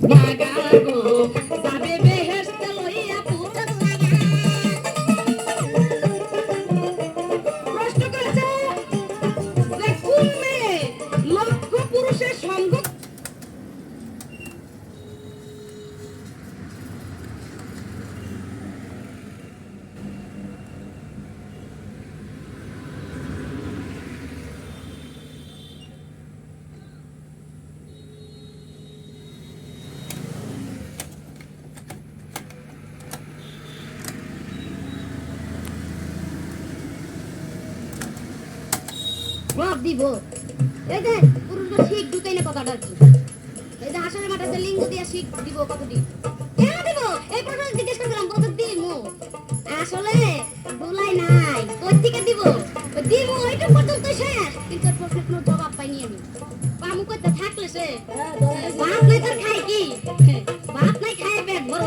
Bye, guys. ভোগ দিব। এই যে ঠিক শিখ ঢুকাইলে কথাটা কি? এই যে হাসনের মাঠে লিঙ্গ দিয়া শিখ দিব কতটি কেন দিব? এই প্রশ্ন জিজ্ঞেস করলাম কত দিম? আসলে বলাই নাই। কই থেকে দিব দিব ওইটা পর্যন্ত শেষ। কিন্তু প্রশ্নের কোনো জবাব পাইনি আমি। পামু করতে থাকলে সে? হ্যাঁ, ভাত নাই তার খায় কি? ভাত নাই খাই পেট বড়